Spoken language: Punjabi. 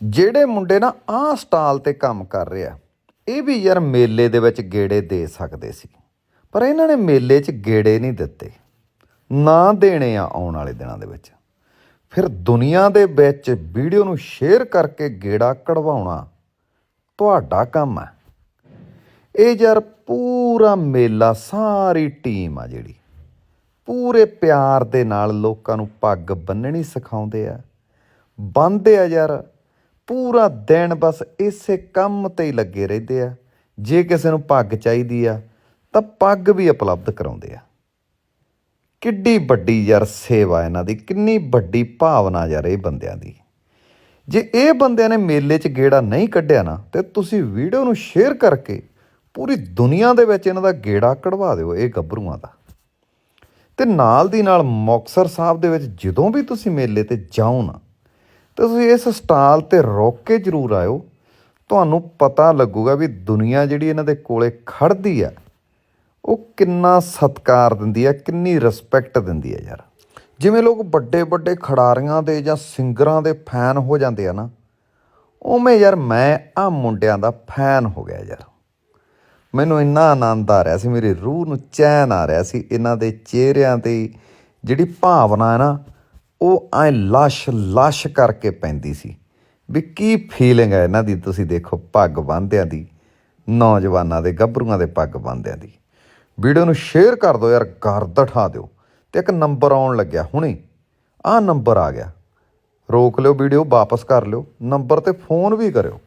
ਜਿਹੜੇ ਮੁੰਡੇ ਨਾ ਆਹ ਸਟਾਲ ਤੇ ਕੰਮ ਕਰ ਰਿਹਾ, ਇਹ ਵੀ ਯਾਰ ਮੇਲੇ ਦੇ ਵਿੱਚ ਗੇੜੇ ਦੇ ਸਕਦੇ ਸੀ, ਪਰ ਇਹਨਾਂ ਨੇ ਮੇਲੇ 'ਚ ਗੇੜੇ ਨਹੀਂ ਦਿੱਤੇ, ਨਾ ਦੇਣੇ ਆ ਆਉਣ ਵਾਲੇ ਦਿਨਾਂ ਦੇ ਵਿੱਚ। ਫਿਰ ਦੁਨੀਆ ਦੇ ਵਿੱਚ ਵੀਡੀਓ ਨੂੰ ਸ਼ੇਅਰ ਕਰਕੇ ਗੇੜਾ ਕਢਵਾਉਣਾ ਤੁਹਾਡਾ ਕੰਮ ਹੈ ਇਹ ਯਾਰ ਪੂਰਾ ਮੇਲਾ, ਸਾਰੀ ਟੀਮ ਆ ਜਿਹੜੀ। ਪੂਰੇ ਪਿਆਰ ਦੇ ਨਾਲ ਲੋਕਾਂ ਨੂੰ ਪੱਗ ਬੰਨਣੀ ਸਿਖਾਉਂਦੇ ਆ। ਬੰਨਦੇ ਆ ਯਾਰ ਪੂਰਾ ਦਿਨ ਬਸ ਇਸੇ ਕੰਮ ਤੇ ਹੀ ਲੱਗੇ ਰਹਿੰਦੇ ਆ। ਜੇ ਕਿਸੇ ਨੂੰ ਪੱਗ ਚਾਹੀਦੀ ਆ, ਤਾਂ ਪੱਗ ਵੀ ਉਪਲਬਧ ਕਰਾਉਂਦੇ ਆ। ਕਿੱਡੀ ਵੱਡੀ ਯਾਰ ਸੇਵਾ ਇਹਨਾਂ ਦੀ, ਕਿੰਨੀ ਵੱਡੀ ਭਾਵਨਾ ਯਾਰ ਇਹ ਬੰਦਿਆਂ ਦੀ। ਜੇ ਇਹ ਬੰਦਿਆਂ ਨੇ ਮੇਲੇ 'ਚ ਗੇੜਾ ਨਹੀਂ ਕੱਢਿਆ ਨਾ, ਤੇ ਤੁਸੀਂ ਵੀਡੀਓ ਨੂੰ ਸ਼ੇਅਰ ਕਰਕੇ ਪੂਰੀ ਦੁਨੀਆ ਦੇ ਵਿੱਚ ਇਹਨਾਂ ਦਾ ਗੇੜਾ ਕਢਵਾ ਦਿਓ ਇਹ ਗੱਭਰੂਆਂ ਦਾ। ਤੇ ਨਾਲ ਦੀ ਨਾਲ ਮੁਕਤਸਰ ਸਾਹਿਬ ਦੇ ਵਿੱਚ ਜਦੋਂ ਵੀ ਤੁਸੀਂ ਮੇਲੇ ਤੇ ਜਾਓ ਨਾ ਤੇ ਤੁਸੀਂ ਇਸ ਸਟਾਲ ਤੇ ਰੁਕ ਕੇ ਜ਼ਰੂਰ ਆਇਓ। ਤੁਹਾਨੂੰ ਪਤਾ ਲੱਗੂਗਾ ਵੀ ਦੁਨੀਆ ਜਿਹੜੀ ਇਹਨਾਂ ਦੇ ਕੋਲੇ ਖੜਦੀ ਆ, ਉਹ ਕਿੰਨਾ ਸਤਿਕਾਰ ਦਿੰਦੀ ਆ, ਕਿੰਨੀ ਰਿਸਪੈਕਟ ਦਿੰਦੀ ਆ ਯਾਰ। ਜਿਵੇਂ ਲੋਕ ਵੱਡੇ ਵੱਡੇ ਖਿਡਾਰੀਆਂ ਦੇ ਜਾਂ ਸਿੰਗਰਾਂ ਦੇ ਫੈਨ ਹੋ ਜਾਂਦੇ ਆ ਨਾ, ਉਵੇਂ ਯਾਰ ਮੈਂ ਆ ਮੁੰਡਿਆਂ ਦਾ ਫੈਨ ਹੋ ਗਿਆ ਯਾਰ। ਮੈਨੂੰ ਇੰਨਾ ਆਨੰਦ ਆ ਰਿਹਾ ਸੀ, ਮੇਰੀ ਰੂਹ ਨੂੰ ਚੈਨ ਆ ਰਿਹਾ ਸੀ, ਇਹਨਾਂ ਦੇ ਚਿਹਰਿਆਂ ਤੇ ਜਿਹੜੀ ਭਾਵਨਾ ਹੈ ਨਾ ਉਹ ਐ ਲਸ਼ ਲਸ਼ ਕਰਕੇ ਪੈਂਦੀ ਸੀ। ਵੀ ਕੀ ਫੀਲਿੰਗ ਹੈ ਇਹਨਾਂ ਦੀ? ਤੁਸੀਂ ਦੇਖੋ ਪੱਗ ਬੰਨ੍ਹਦਿਆਂ ਦੀ, ਨੌਜਵਾਨਾਂ ਦੇ, ਗੱਭਰੂਆਂ ਦੇ ਪੱਗ ਬੰਨ੍ਹਦਿਆਂ ਦੀ। ਵੀਡੀਓ ਨੂੰ ਸ਼ੇਅਰ ਕਰ ਦਿਓ ਯਾਰ, ਗਰਦ ਠਾ ਦਿਓ। ਤੇ ਇੱਕ ਨੰਬਰ ਆਉਣ ਲੱਗਿਆ ਹੁਣੇ। ਆਹ ਨੰਬਰ ਆ ਗਿਆ। ਰੋਕ ਲਿਓ ਵੀਡੀਓ, ਵਾਪਸ ਕਰ ਲਿਓ। ਨੰਬਰ ਤੇ ਫੋਨ ਵੀ ਕਰਿਓ।